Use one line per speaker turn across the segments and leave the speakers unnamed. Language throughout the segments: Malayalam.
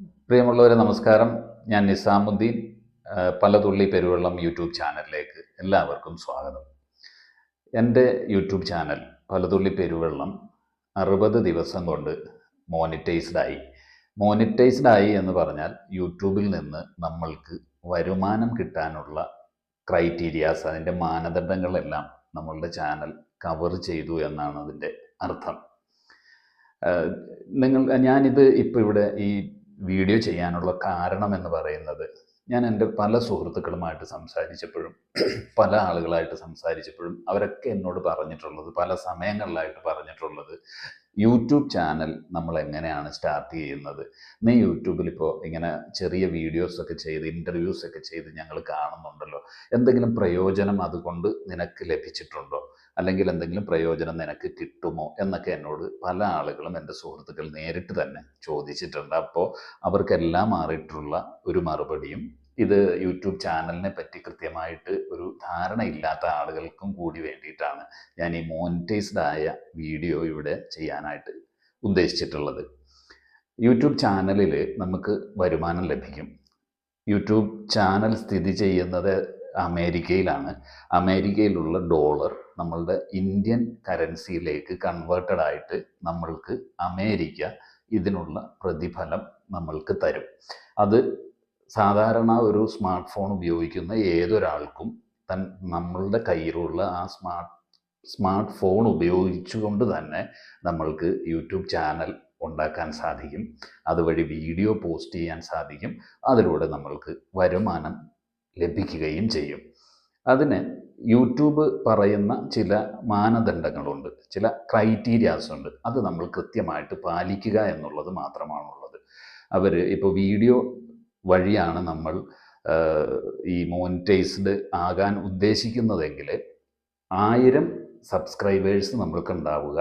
പ്രിയമുള്ളവരെ നമസ്കാരം. ഞാൻ നിസാമുദ്ദീൻ പലതുള്ളി പെരുവെള്ളം യൂട്യൂബ് ചാനലിലേക്ക് എല്ലാവർക്കും സ്വാഗതം. എന്റെ യൂട്യൂബ് ചാനൽ പലതുള്ളി പെരുവെള്ളം അറുപത് ദിവസം കൊണ്ട് മോണിറ്റൈസ്ഡ് ആയി. മോണിറ്റൈസ്ഡ് ആയി എന്ന് പറഞ്ഞാൽ യൂട്യൂബിൽ നിന്ന് നമ്മൾക്ക് വരുമാനം കിട്ടാനുള്ള ക്രൈറ്റീരിയാസ് അതിന്റെ മാനദണ്ഡങ്ങളെല്ലാം നമ്മളുടെ ചാനൽ കവർ ചെയ്തു എന്നാണ് അതിന്റെ അർത്ഥം. നിങ്ങൾ ഞാനിത് ഇപ്പോൾ ഇവിടെ ഈ വീഡിയോ ചെയ്യാനുള്ള കാരണം എന്ന് പറയുന്നത് ഞാൻ എന്റെ പല സുഹൃത്തുക്കളുമായിട്ട് സംസാരിച്ചപ്പോഴും പല ആളുകളായിട്ട് സംസാരിച്ചപ്പോഴും അവരൊക്കെ എന്നോട് പറഞ്ഞിട്ടുള്ളത് പല സമയങ്ങളിലായിട്ട് പറഞ്ഞിട്ടുള്ളത് യൂട്യൂബ് ചാനൽ നമ്മൾ എങ്ങനെയാണ് സ്റ്റാർട്ട് ചെയ്യുന്നത്? നീ യൂട്യൂബിൽ ഇപ്പോൾ ഇങ്ങനെ ചെറിയ വീഡിയോസ് ഒക്കെ ചെയ്ത് ഇന്റർവ്യൂസ് ഒക്കെ ചെയ്ത് ഞങ്ങൾ കാണുന്നുണ്ടല്ലോ. എന്തെങ്കിലും പ്രയോജനം അതുകൊണ്ട് നിനക്ക് ലഭിച്ചിട്ടുണ്ടോ? അല്ലെങ്കിൽ എന്തെങ്കിലും പ്രയോജനം നിനക്ക് കിട്ടുമോ? എന്നൊക്കെ എന്നോട് പല ആളുകളും എന്റെ സുഹൃത്തുക്കൾ നേരിട്ട് തന്നെ ചോദിച്ചിട്ടുണ്ട്. അപ്പോൾ അവർക്കെല്ലാം മാറിയിട്ടുള്ള ഒരു മറുപടിയും ഇത് യൂട്യൂബ് ചാനലിനെ പറ്റി കൃത്യമായിട്ട് ഒരു ധാരണ ഇല്ലാത്ത ആളുകൾക്കും കൂടി വേണ്ടിയിട്ടാണ് ഞാൻ ഈ മോണിറ്റൈസ്ഡ് ആയ വീഡിയോ ഇവിടെ ചെയ്യാനായിട്ട് ഉദ്ദേശിച്ചിട്ടുള്ളത്. യൂട്യൂബ് ചാനലിൽ നമുക്ക് വരുമാനം ലഭിക്കും. യൂട്യൂബ് ചാനൽ സ്ഥിതി ചെയ്യുന്നത് അമേരിക്കയിലാണ്. അമേരിക്കയിലുള്ള ഡോളർ നമ്മളുടെ ഇന്ത്യൻ കറൻസിയിലേക്ക് കൺവേർട്ടഡ് ആയിട്ട് നമ്മൾക്ക് അമേരിക്ക ഇതിനുള്ള പ്രതിഫലം നമ്മൾക്ക് തരും. അത് സാധാരണ ഒരു സ്മാർട്ട് ഫോൺ ഉപയോഗിക്കുന്ന ഏതൊരാൾക്കും തൻ നമ്മളുടെ കയ്യിലുള്ള ആ സ്മാർട്ട് സ്മാർട്ട് ഫോൺ ഉപയോഗിച്ചുകൊണ്ട് തന്നെ നമ്മൾക്ക് യൂട്യൂബ് ചാനൽ ഉണ്ടാക്കാൻ സാധിക്കും. അതുവഴി വീഡിയോ പോസ്റ്റ് ചെയ്യാൻ സാധിക്കും. അതിലൂടെ നമ്മൾക്ക് വരുമാനം ലഭിക്കുകയും ചെയ്യും. അതിന് യൂട്യൂബ് പറയുന്ന ചില മാനദണ്ഡങ്ങളുണ്ട്. ചില ക്രൈറ്റീരിയാസ് ഉണ്ട് അത് നമ്മൾ കൃത്യമായിട്ട് പാലിക്കുക എന്നുള്ളത് മാത്രമാണുള്ളത്. അവർ ഇപ്പോൾ വീഡിയോ വഴിയാണ് നമ്മൾ ഈ മോണിറ്റൈസ്ഡ് ആകാൻ ഉദ്ദേശിക്കുന്നതെങ്കിൽ ആയിരം സബ്സ്ക്രൈബേഴ്സ് നമ്മൾക്ക് ഉണ്ടാവുക.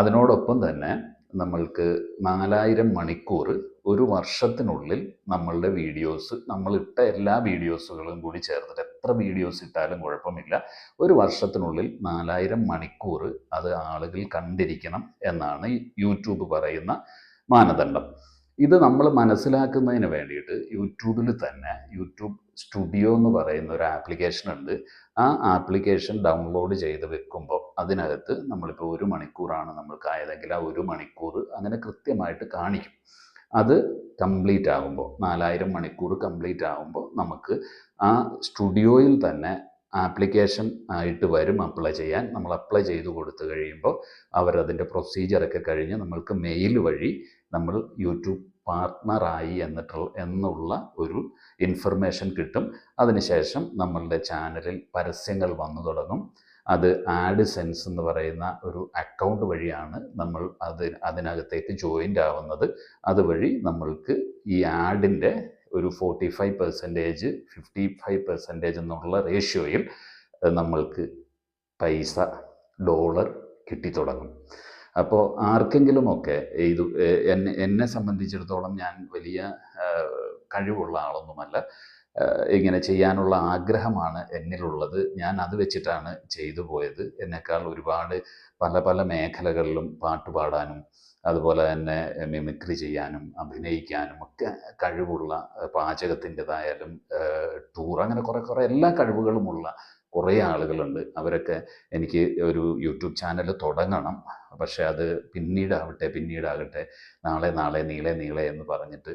അതിനോടൊപ്പം തന്നെ നമ്മൾക്ക് നാലായിരം മണിക്കൂർ ഒരു വർഷത്തിനുള്ളിൽ നമ്മളുടെ വീഡിയോസ് നമ്മളിട്ട എല്ലാ വീഡിയോസുകളും കൂടി ചേർത്തിട്ട് എത്ര വീഡിയോസ് ഇട്ടാലും കുഴപ്പമില്ല. ഒരു വർഷത്തിനുള്ളിൽ നാലായിരം മണിക്കൂർ അത് ആളുകൾ കണ്ടിരിക്കണം എന്നാണ് യൂട്യൂബ് പറയുന്ന മാനദണ്ഡം. ഇത് നമ്മൾ മനസ്സിലാക്കുന്നതിന് വേണ്ടിയിട്ട് യൂട്യൂബിൽ തന്നെ യൂട്യൂബ് സ്റ്റുഡിയോ എന്ന് പറയുന്ന ഒരു ആപ്ലിക്കേഷൻ ഉണ്ട്. ആ ആപ്ലിക്കേഷൻ ഡൗൺലോഡ് ചെയ്ത് വെക്കുമ്പോൾ അതിനകത്ത് നമ്മളിപ്പോൾ ഒരു മണിക്കൂറാണ് നമ്മൾക്ക് ആയതെങ്കിൽ ആ ഒരു മണിക്കൂർ അങ്ങനെ കൃത്യമായിട്ട് കാണിക്കും. അത് കംപ്ലീറ്റ് ആകുമ്പോൾ നാലായിരം മണിക്കൂർ കംപ്ലീറ്റ് ആകുമ്പോൾ നമുക്ക് ആ സ്റ്റുഡിയോയിൽ തന്നെ ആപ്ലിക്കേഷൻ ആയിട്ട് വരും അപ്ലൈ ചെയ്യാൻ. നമ്മൾ അപ്ലൈ ചെയ്ത് കൊടുത്തു കഴിയുമ്പോൾ അവരതിന്റെ പ്രൊസീജിയറൊക്കെ കഴിഞ്ഞ് നമ്മൾക്ക് മെയിൽ വഴി നമ്മൾ യൂട്യൂബ് പാർട്ട്ണറായി എന്നിട്ടുള്ള എന്നുള്ള ഒരു ഇൻഫർമേഷൻ കിട്ടും. അതിനുശേഷം നമ്മളുടെ ചാനലിൽ പരസ്യങ്ങൾ വന്നു തുടങ്ങും. അത് ആഡ് സെൻസ് എന്ന് പറയുന്ന ഒരു അക്കൗണ്ട് വഴിയാണ് നമ്മൾ അത് അതിനകത്തേക്ക് ജോയിന്റ് ആവുന്നത്. അതുവഴി നമ്മൾക്ക് ഈ ആഡിന്റെ ഒരു forty five percentage fifty five percentage എന്നുള്ള റേഷ്യോയിൽ നമ്മൾക്ക് പൈസ ഡോളർ കിട്ടിത്തുടങ്ങും. അപ്പോൾ ആർക്കെങ്കിലുമൊക്കെ ഇത് എന്നെ എന്നെ സംബന്ധിച്ചിടത്തോളം ഞാൻ വലിയ കഴിവുള്ള ആളൊന്നുമല്ല. ഇങ്ങനെ ചെയ്യാനുള്ള ആഗ്രഹമാണ് എന്നിലുള്ളത്. ഞാൻ അത് വെച്ചിട്ടാണ് ചെയ്തു പോയത്. എന്നെക്കാൾ ഒരുപാട് പല പല മേഖലകളിലും പാട്ട് പാടാനും അതുപോലെ തന്നെ മിമിക്രി ചെയ്യാനും അഭിനയിക്കാനും ഒക്കെ കഴിവുള്ള പാചകത്തിന്റെതായാലും ടൂർ അങ്ങനെ കുറേ കുറേ എല്ലാ കഴിവുകളുമുള്ള കുറേ ആളുകളുണ്ട്. അവരൊക്കെ എനിക്ക് ഒരു യൂട്യൂബ് ചാനൽ തുടങ്ങണം. പക്ഷേ അത് പിന്നീടാവട്ടെ പിന്നീടാകട്ടെ നാളെ നാളെ നീളെ നീളെ എന്ന് പറഞ്ഞിട്ട്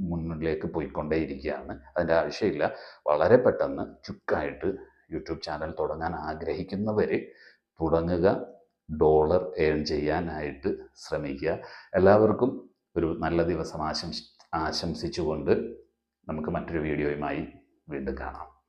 മുന്നിലേക്ക് പോയിക്കൊണ്ടേയിരിക്കുകയാണ്. അതിന്റെ ആവശ്യമില്ല. വളരെ പെട്ടെന്ന് ചുക്കായിട്ട് യൂട്യൂബ് ചാനൽ തുടങ്ങാൻ ആഗ്രഹിക്കുന്നവർ തുടങ്ങുക ഡോളർ ഏൺ ചെയ്യാനായിട്ട് ശ്രമിക്കുക. എല്ലാവർക്കും ഒരു നല്ല ദിവസം ആശംസി ആശംസിച്ചുകൊണ്ട് നമുക്ക് മറ്റൊരു വീഡിയോയുമായി വീണ്ടും കാണാം.